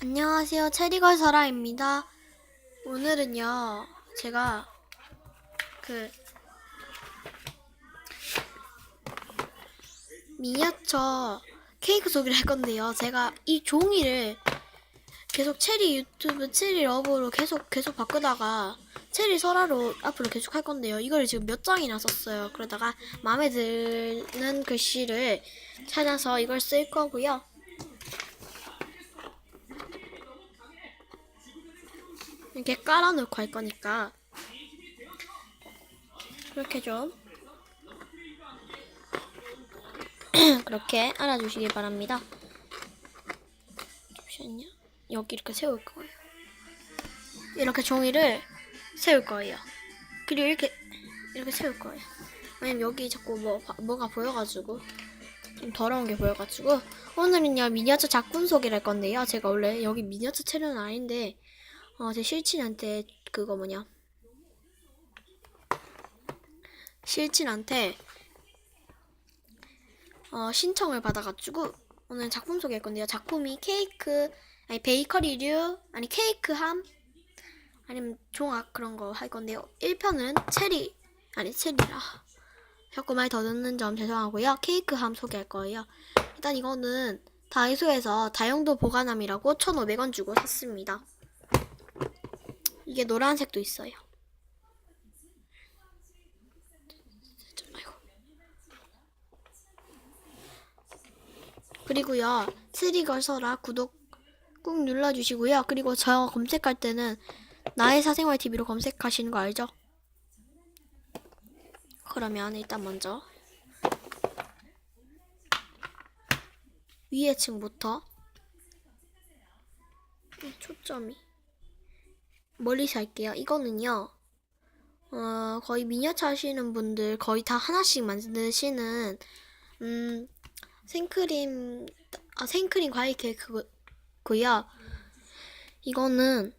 안녕하세요. 체리걸 설아입니다. 오늘은요, 제가 그 미니어처 케이크 소개를 할 건데요. 제가 이 종이를 계속 체리 유튜브 체리 러브로 계속 계속 바꾸다가 체리 설아로 앞으로 계속 할 건데요. 이걸 지금 몇 장이나 썼어요. 그러다가 마음에 드는 글씨를 찾아서 이걸 쓸 거고요. 이렇게 깔아놓고 할 거니까 그렇게 좀 그렇게 알아주시기 바랍니다. 잠시만요. 여기 이렇게 세울 거예요. 이렇게 종이를 세울 거예요. 그리고 이렇게 이렇게 세울 거예요. 왜냐면 여기 자꾸 뭐 뭐가 보여가지고 좀 더러운 게 보여가지고 오늘은요 미니어처 작품 소개를 할 건데요. 제가 원래 여기 미니어처 채널은 아닌데 어, 제 실친한테 그거 뭐냐 실친한테 어, 신청을 받아가지고 오늘 작품 소개할 건데요. 작품이 케이크 아니 베이커리류 아니 케이크 함 아니면 종합 그런 거 할 건데요. 1편은 체리 아니 체리라 자꾸 많이 더 듣는 점 죄송하고요. 케이크 함 소개할 거예요. 일단 이거는 다이소에서 다용도 보관함이라고 1,500원 주고 샀습니다. 이게 노란색도 있어요. 그리고요, 스리걸서라 구독 꾹 눌러주시고요. 그리고 저 검색할 때는 나의 사생활 TV로 검색하시는 거 알죠? 그러면 일단 먼저 위에 층부터 초점이 멀리서 할게요. 이거는요. 어, 거의 미니어처 하시는 분들 거의 다 하나씩 만드시는 음, 생크림 아, 생크림 과일 케이크고요. 이거는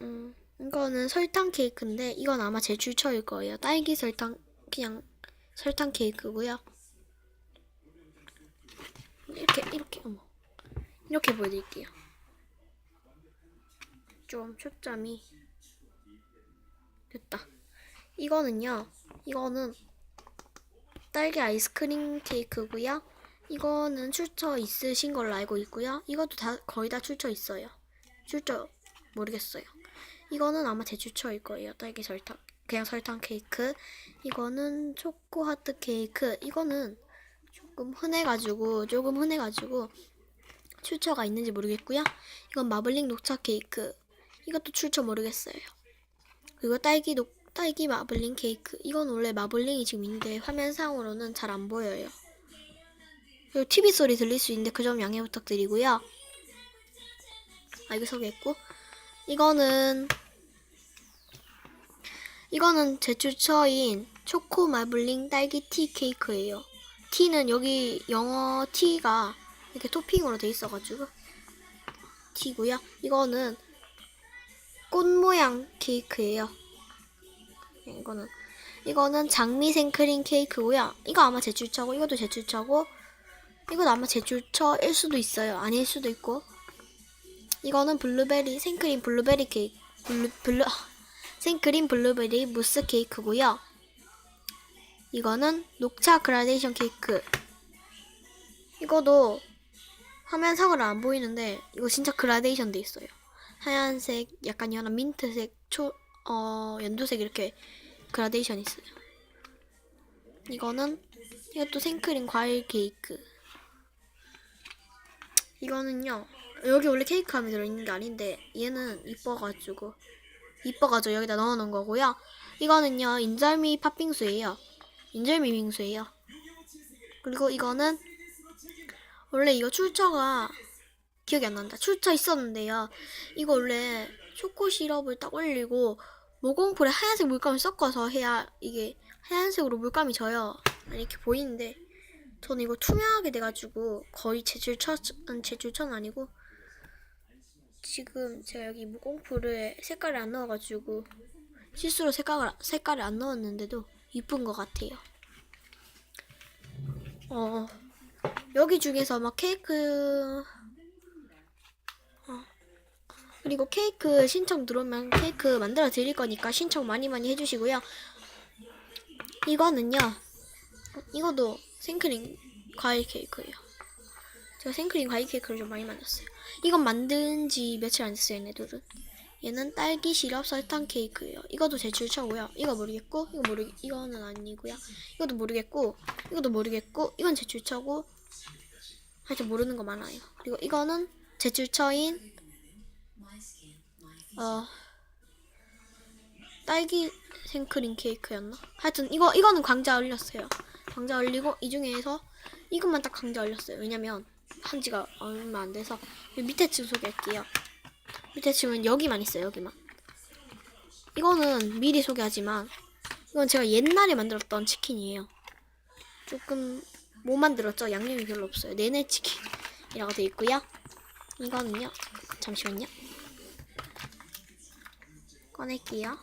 음, 이거는 설탕 케이크인데 이건 아마 제 출처일 거예요. 딸기 설탕 그냥 설탕 케이크고요. 이렇게 이렇게 어머 이렇게 보여드릴게요. 좀 초점이 됐다. 이거는요. 이거는 딸기 아이스크림 케이크고요. 이거는 출처 있으신 걸로 알고 있고요. 이것도 다 거의 다 출처 있어요. 출처 모르겠어요. 이거는 아마 제 출처일 거예요. 딸기 설탕 그냥 설탕 케이크. 이거는 초코 하트 케이크. 이거는 조금 흔해가지고 조금 흔해가지고 출처가 있는지 모르겠고요. 이건 마블링 녹차 케이크. 이것도 출처 모르겠어요. 그리고 딸기 녹 딸기 마블링 케이크. 이건 원래 마블링이 지금 있는데 화면상으로는 잘 안 보여요. 그리고 TV 소리 들릴 수 있는데 그 점 양해 부탁드리고요. 아 이거 소개했고 이거는 이거는 제 출처인 초코 마블링 딸기 티 케이크예요. 티는 여기 영어 티가 이렇게 토핑으로 돼 있어가지고 티고요. 이거는 꽃 모양 케이크예요. 네, 이거는 이거는 장미 생크림 케이크고요. 이거 아마 제 출처고 이것도 제 출처고 이건 아마 제 출처일 수도 있어요. 아닐 수도 있고 이거는 블루베리 생크림 블루베리 케이크 블루 블루 생크림 블루베리 무스 케이크고요. 이거는 녹차 그라데이션 케이크. 이거도 화면 상으로 안 보이는데 이거 진짜 그라데이션 돼 있어요. 하얀색, 약간 연한 민트색, 초, 어, 연두색 이렇게 그라데이션 있어요. 이거는 이것도 생크림 과일 케이크. 이거는요. 여기 원래 케이크 함이 들어있는 게 아닌데 얘는 이뻐가지고 이뻐가지고 여기다 넣어놓은 거고요. 이거는요 인절미 팥빙수예요. 인절미 빙수예요. 그리고 이거는 원래 이거 출처가 기억이 안 난다. 출처 있었는데요. 이거 원래 초코 시럽을 딱 올리고 모공풀에 하얀색 물감을 섞어서 해야 이게 하얀색으로 물감이 져요. 이렇게 보이는데 저는 이거 투명하게 돼가지고 거의 제 출처, 음, 제 출처는 아니고 지금 제가 여기 무공풀에 색깔을 안 넣어가지고 실수로 색깔을, 색깔을 안 넣었는데도 이쁜 것 같아요. 어, 여기 중에서 막 케이크 그리고 케이크 신청 들어오면 케이크 만들어 드릴 거니까 신청 많이 많이 해주시고요. 이거는요. 이것도 생크림 과일 케이크예요. 제가 생크림 과일 케이크를 좀 많이 만들었어요. 이건 만든 지 며칠 안 됐어요, 얘네들은. 얘는 딸기 시럽 설탕 케이크예요. 이것도 제 출처고요. 이거 모르겠고, 이거 모르, 이거는 아니고요. 이것도 모르겠고, 이것도 모르겠고, 이건 제 출처고, 하여튼 모르는 거 많아요. 그리고 이거는 제 출처인 어 딸기 생크림 케이크였나? 하여튼 이거 이거는 강자 올렸어요. 강자 올리고 이 중에서 이것만 딱 강자 올렸어요. 왜냐면 한지가 얼마 안 돼서 밑에 층 소개할게요. 밑에 층은 여기만 있어요. 여기만. 이거는 미리 소개하지만 이건 제가 옛날에 만들었던 치킨이에요. 조금 못 만들었죠. 양념이 별로 없어요. 내내 치킨이라고 돼 있고요. 이거는요. 잠시만요. 꺼낼게요.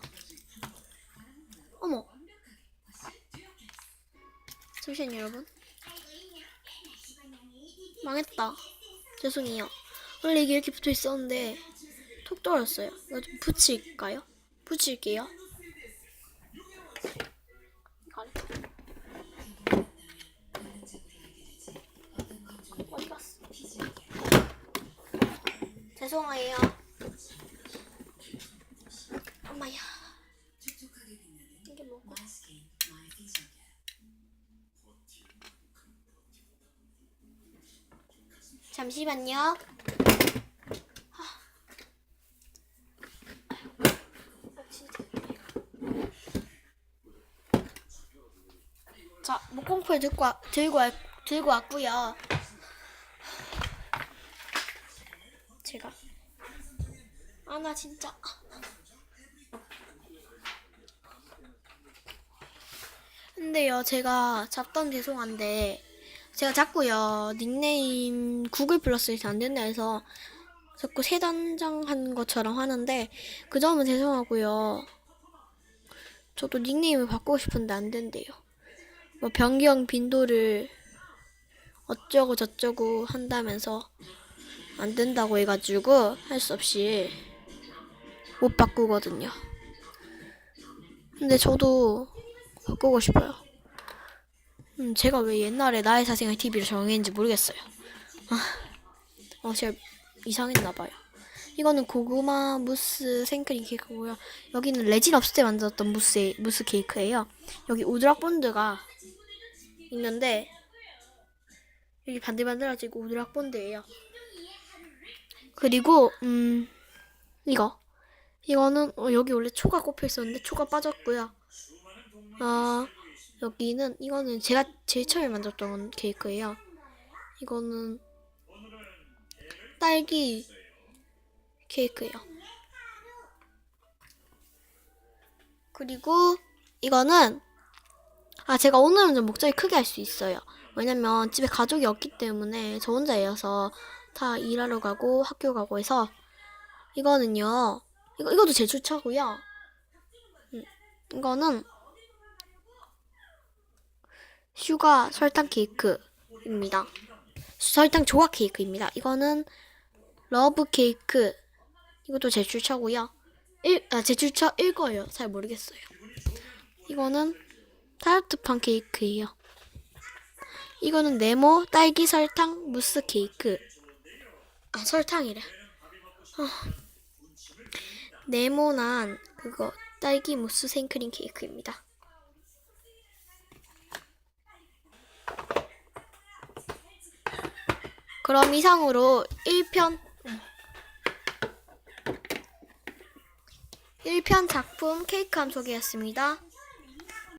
어머. 잠시만요, 여러분. 망했다. 죄송해요. 원래 이게 이렇게 붙어 있었는데 톡 떨어졌어요. 이거 좀 붙일까요? 붙일게요. 죄송해요. 엄마야. 이게 뭐고? 잠시만요. 자, 목공풀 들고 와, 들고 와, 들고 왔고요. 제가 아 나 진짜 근데요 제가 잡담 죄송한데 제가 자꾸요 닉네임 구글 플러스에서 안 된다 해서 자꾸 세 단장 한 것처럼 하는데 그 점은 죄송하고요 저도 닉네임을 바꾸고 싶은데 안 된대요 뭐 변경 빈도를 어쩌고 저쩌고 한다면서 안 된다고 해가지고 할 수 없이 못 바꾸거든요. 근데 저도 바꾸고 싶어요. 음, 제가 왜 옛날에 나의 사생활 TV를 정했는지 모르겠어요. 아, 어, 제가 이상했나봐요. 이거는 고구마 무스 생크림 케이크고요. 여기는 레진 없을 때 만들었던 무스, 무스 케이크예요. 여기 우드락 본드가 있는데 여기 반들반들해지고 우드락 본드예요. 그리고 음 이거 이거는 어, 여기 원래 초가 꼽혀 있었는데 초가 빠졌고요. 아 여기는 이거는 제가 제일 처음에 만들었던 케이크예요. 이거는 딸기 케이크예요. 그리고 이거는 아 제가 오늘은 좀 목소리 크게 할 수 있어요. 왜냐면 집에 가족이 없기 때문에 저 혼자여서 다 일하러 가고 학교 가고 해서 이거는요. 이거 이것도 제 주차고요. 음, 이거는 슈가 설탕 케이크입니다. 설탕 조각 케이크입니다. 이거는 러브 케이크. 이것도 제 주차고요. 일, 아, 제 주차 읽어요. 잘 모르겠어요. 이거는 타르트 판 케이크예요. 이거는 네모 딸기 설탕 무스 케이크. 아 설탕이래. 아, 네모난 그거 딸기 무스 생크림 케이크입니다. 그럼 이상으로 1편 1편 작품 케이크함 소개였습니다.